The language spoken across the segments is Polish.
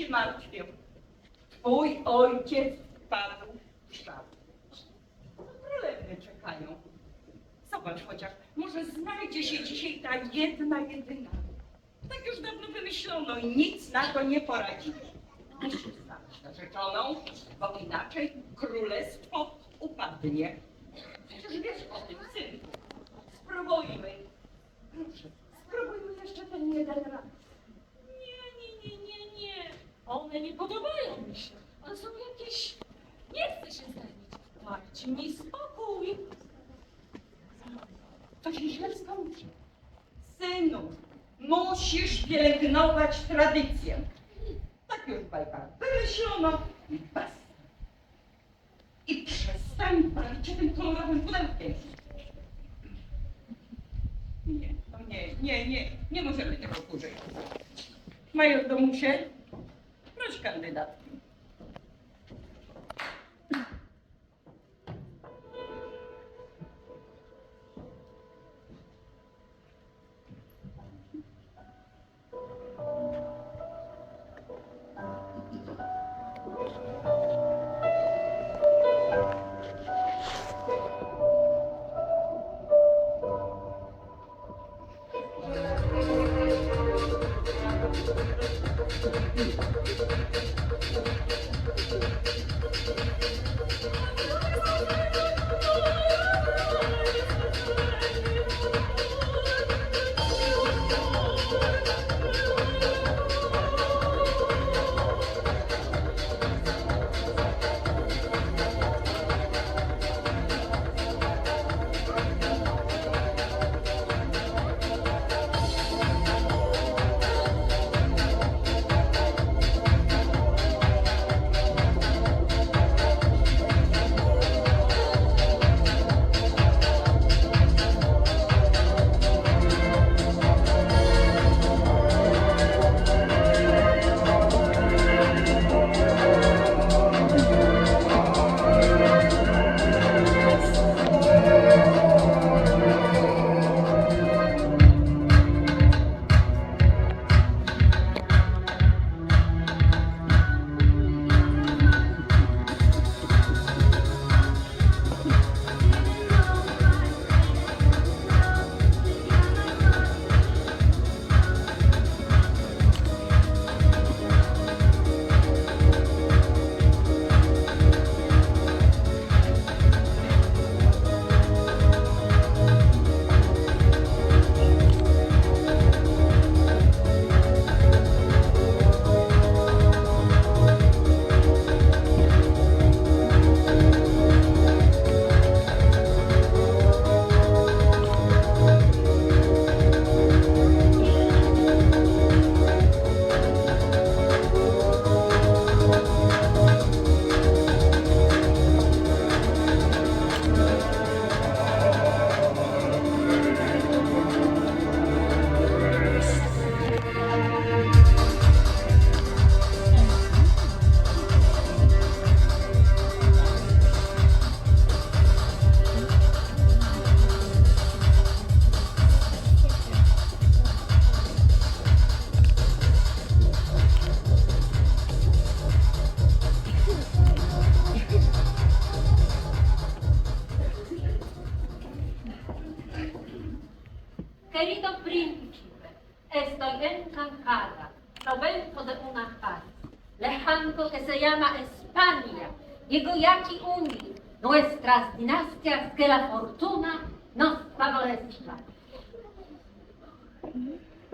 się martwię. Twój ojciec wpadł w szał. Królewny czekają. Zobacz chociaż, może znajdzie się dzisiaj ta jedna, jedyna. Tak już dawno wymyślono i nic na to nie poradzi. Musisz znaleźć narzeczoną, bo inaczej królestwo upadnie. Przecież wiesz o tym, synku. Spróbujmy. Proszę, spróbujmy jeszcze ten jeden raz. Nie, nie, nie, nie, nie. One nie podobają mi się. One są jakieś... Nie chcę się zamieć. Dajcie mi spokój. To się źle skończy. Synu, musisz pielęgnować tradycję. Tak już bajka wymyślono i basta. I przestań bawić się tym kolorowym pudełkiem. Nie, nie, nie, nie, nie możemy tego dłużej. Majordomusie, para os candidatos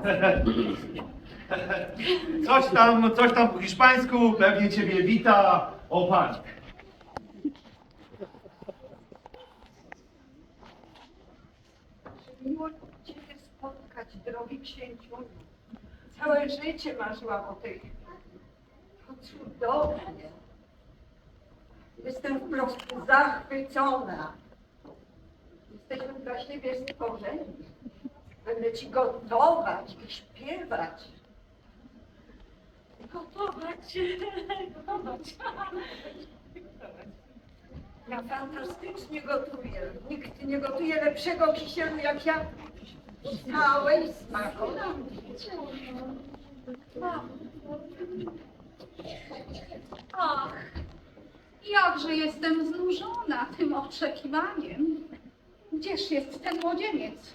Coś tam, coś tam po hiszpańsku, pewnie ciebie wita, o pani. Miło Ciebie spotkać, drogi księciu. Całe życie marzyłam o tej. To cudownie. Jestem wprost zachwycona. Jesteśmy dla siebie stworzeni. Będę Ci gotować i śpiewać. Gotować, gotować. Ja fantastycznie gotuję. Nikt nie gotuje lepszego kisielu jak ja. Całej smakowaty. Ach, jakże jestem znużona tym oczekiwaniem. Gdzież jest ten młodzieniec?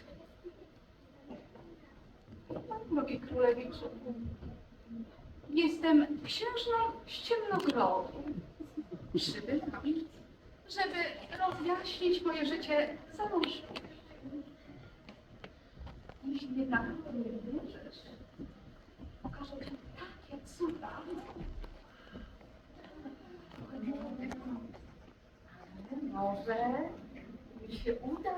Drogi królewiczu, jestem księżną z Ciemnogrodu. Przybywam, żeby rozjaśnić moje życie zamążne. Jeśli jednak nie wierzysz, pokażę ci takie cuda, może mi się uda.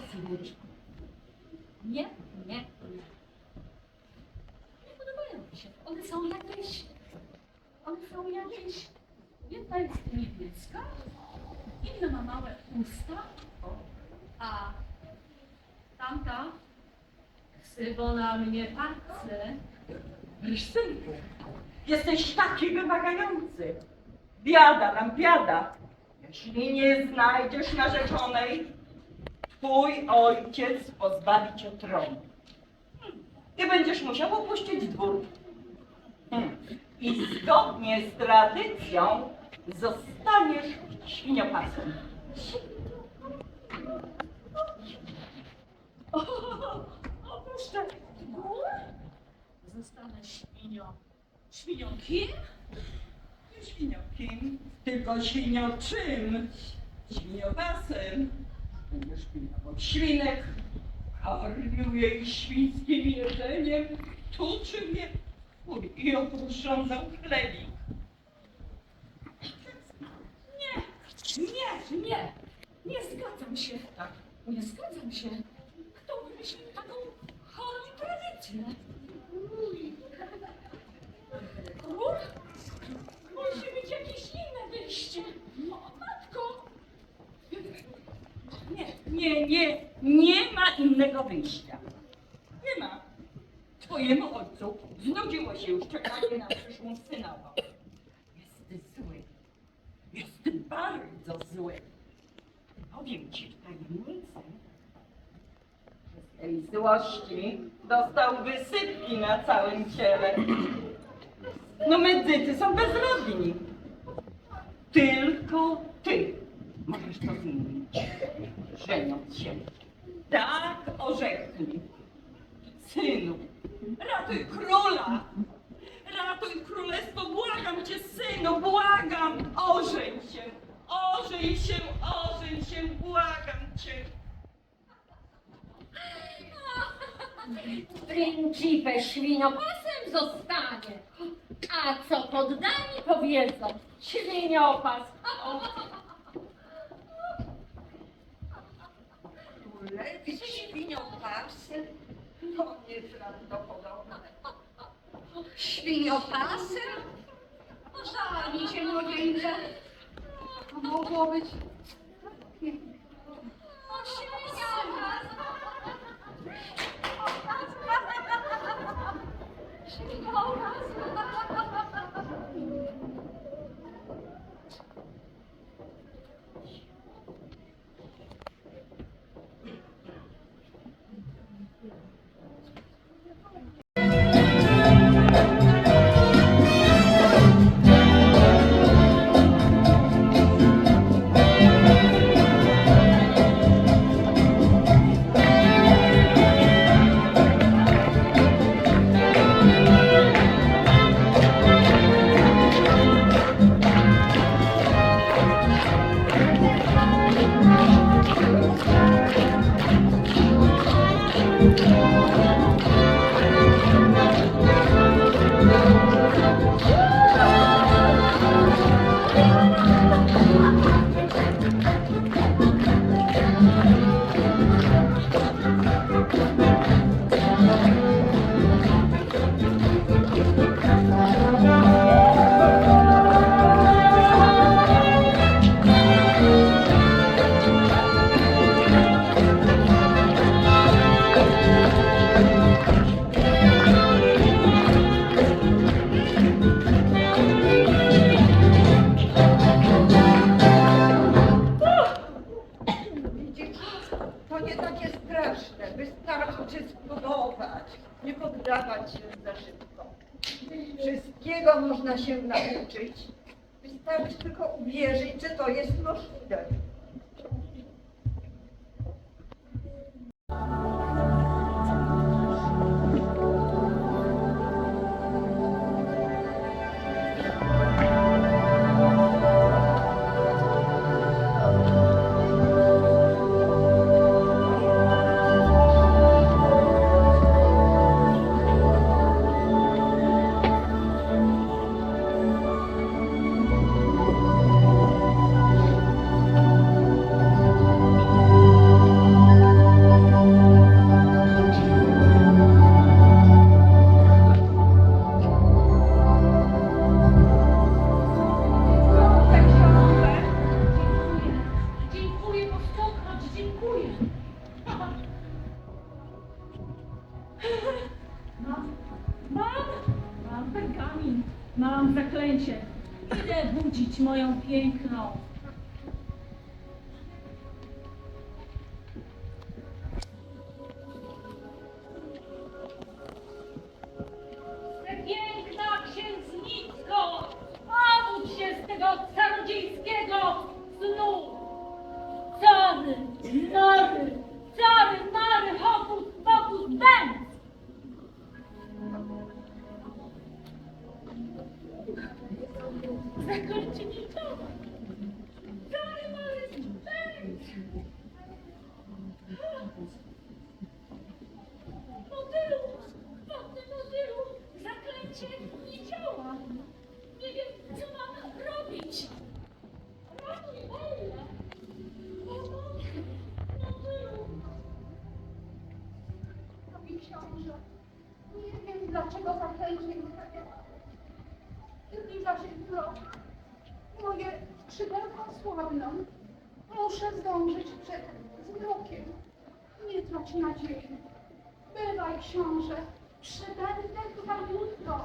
Cecyleczku. Nie, nie, nie. Nie podobają mi się. One są jakieś... One są jakieś... Jedna jest niebieska, inna ma małe usta, a tamta ksywo na mnie palce. Synku, jesteś taki wymagający. Biada nam biada. Jeśli nie znajdziesz narzeczonej, twój ojciec pozbawi cię tronu. I będziesz musiał opuścić dwór. Hmm. I zgodnie z tradycją zostaniesz świniopasem. O, opuszczę dwór, zostanę świnią. Świnią kim? Nie świniokim, tylko świnioczym. Świniopasem. Będziesz pilnował świnek, karmił jej świńskim jedzeniem, je chuj, i opuszczał chlebik. Nie, nie, nie, nie zgadzam się. Tak. Nie zgadzam się. Kto wymyślił taką chorą tradycję? Król? Musi być jakieś inne wyjście. O, matko! Nie, nie, nie, ma innego wyjścia. Nie ma. Twojemu ojcu znudziło się już czekanie na przyszłą synową. Jest zły. Jest bardzo zły. Powiem ci tajemnicę. Z tej złości dostał wysypki na całym ciele. No medycy są bezrodni. Tylko ty możesz to zmienić. Żeniąc się. Tak orzeknij. Synu, ratuj króla! Ratuj królestwo, błagam cię, synu, błagam! Ożeń się, ożeń się, ożeń się, błagam cię! Principe świniopasem zostanie. A co poddani powiedzą? Świniopas. lepić świnią pasy? No nieprawdopodobne. Świniopasem? Żali się młodzieńcze. To mogło być piękne. O, świniopasem! Świniopasem! Wystarczy tylko uwierzyć, że to jest możliwe. Nie wiem dlaczego zaklęcie nie zadziała. Zbliża się zmrok. Moje skrzydełka słabną. Muszę zdążyć przed zmrokiem. Nie trać nadziei. Bywaj, książę. Przybędę chyba jutro.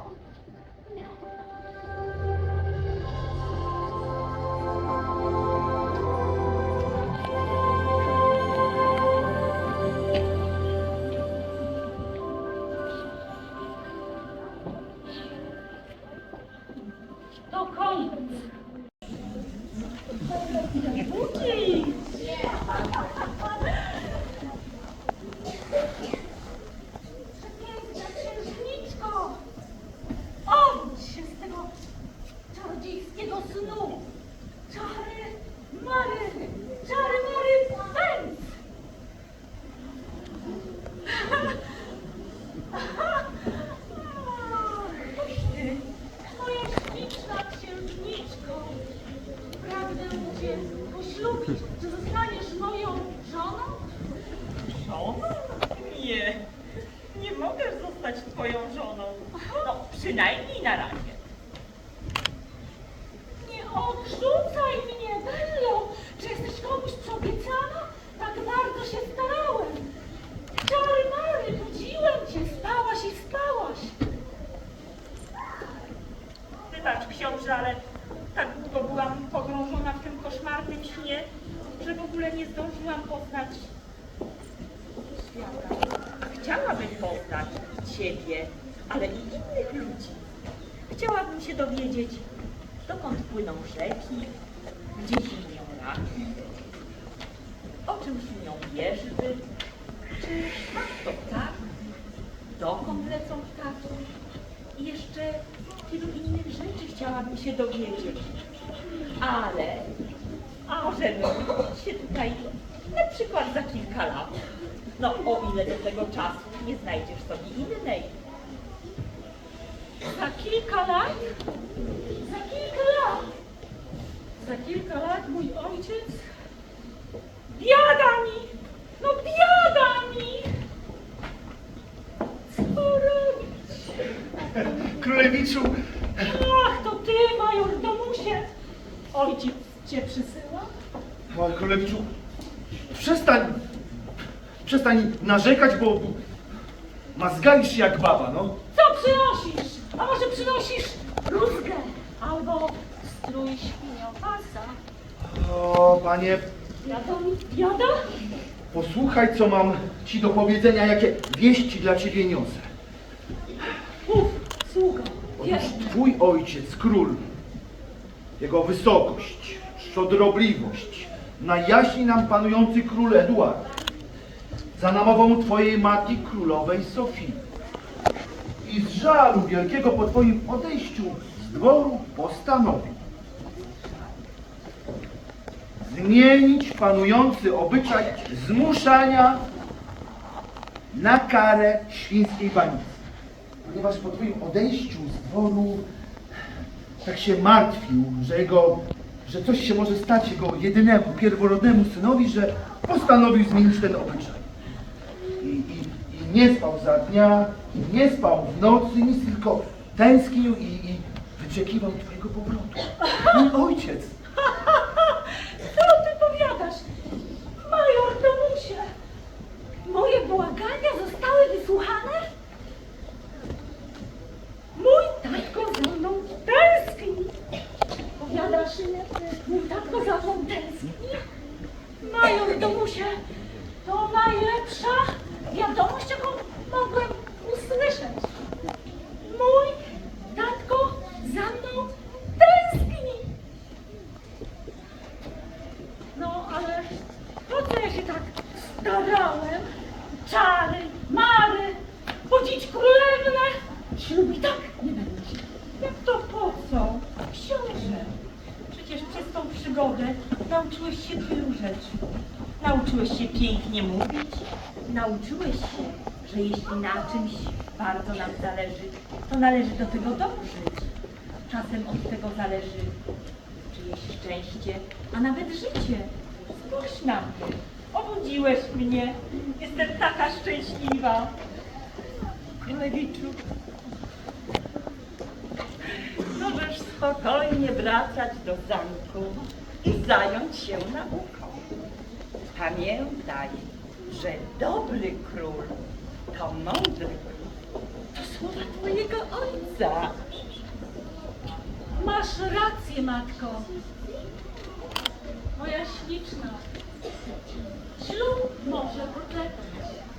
Za kilka lat? Za kilka lat? Za kilka lat mój ojciec? Biada mi! No biada mi! Co robić? Królewiczu, Ach, to ty, major Domusie! Ojciec cię przysyła? o, królewiczu, przestań, przestań narzekać, bo mazgalisz się jak baba, no. Co przynosisz? A może przynosisz rózgę? Albo strój świniopasa? O, panie, Biada mi? Biada? posłuchaj, co mam ci do powiedzenia, jakie wieści dla ciebie niosę. Otóż twój ojciec, król, jego wysokość, szczodrobliwość, najjaśniej nam panujący król Eduard, za namową twojej matki królowej Sofii i z żalu wielkiego po twoim odejściu z dworu postanowił zmienić panujący obyczaj zmuszania na karę świńskiej banicy. Ponieważ po twoim odejściu z dworu tak się martwił, że jego, że coś się może stać jego jedynemu, pierworodnemu synowi, że postanowił zmienić ten obyczaj. Nie spał za dnia, nie spał w nocy, nic tylko tęsknił i, i wyczekiwał twojego powrotu. Mój ojciec. Co ty powiadasz? Major Domusie, moje błagania zostały wysłuchane? Mój tatko za mną tęskni. Powiadasz, mój tatko za mną tęskni? Major Domusie, to najlepsza wiadomość, jaką mogłem usłyszeć. Mój tatko za mną tęskni. No, ale po co ja się tak starałem? Czary, mary, budzić królewnę. Ślub i tak nie będzie. Jak to po co? Książę, przecież przez tą przygodę nauczyłeś się tylu rzeczy. Nauczyłeś się pięknie mówić, nauczyłeś się, że jeśli na czymś bardzo nam zależy, to należy do tego dążyć. Czasem od tego zależy czyjeś szczęście, a nawet życie. Spójrz na mnie, obudziłeś mnie, jestem taka szczęśliwa. Królewiczu, możesz spokojnie wracać do zamku i zająć się nauką. Pamiętaj, że dobry król to mądry król. To słowa twojego ojca. Masz rację, matko. Moja śliczna. Ślub może poczekać.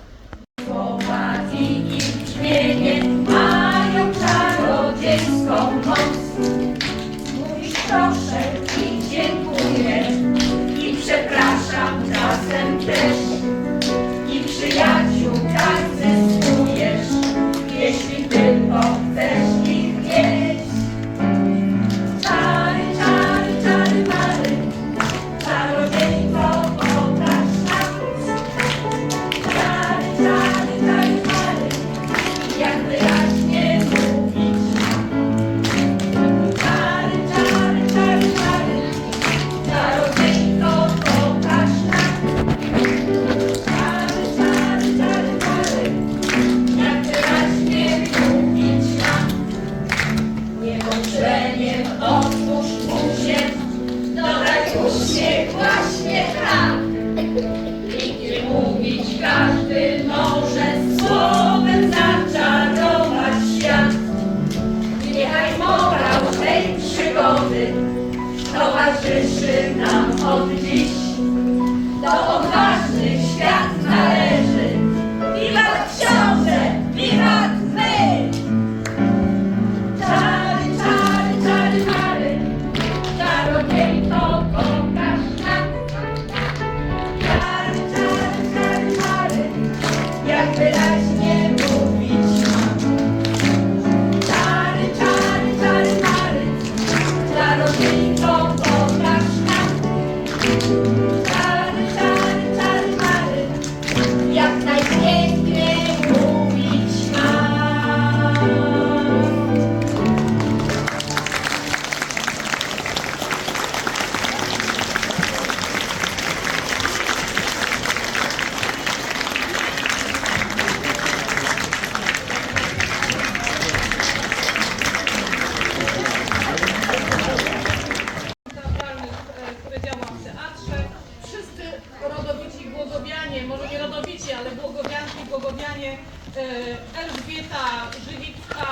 E, Elżbieta Żywicka,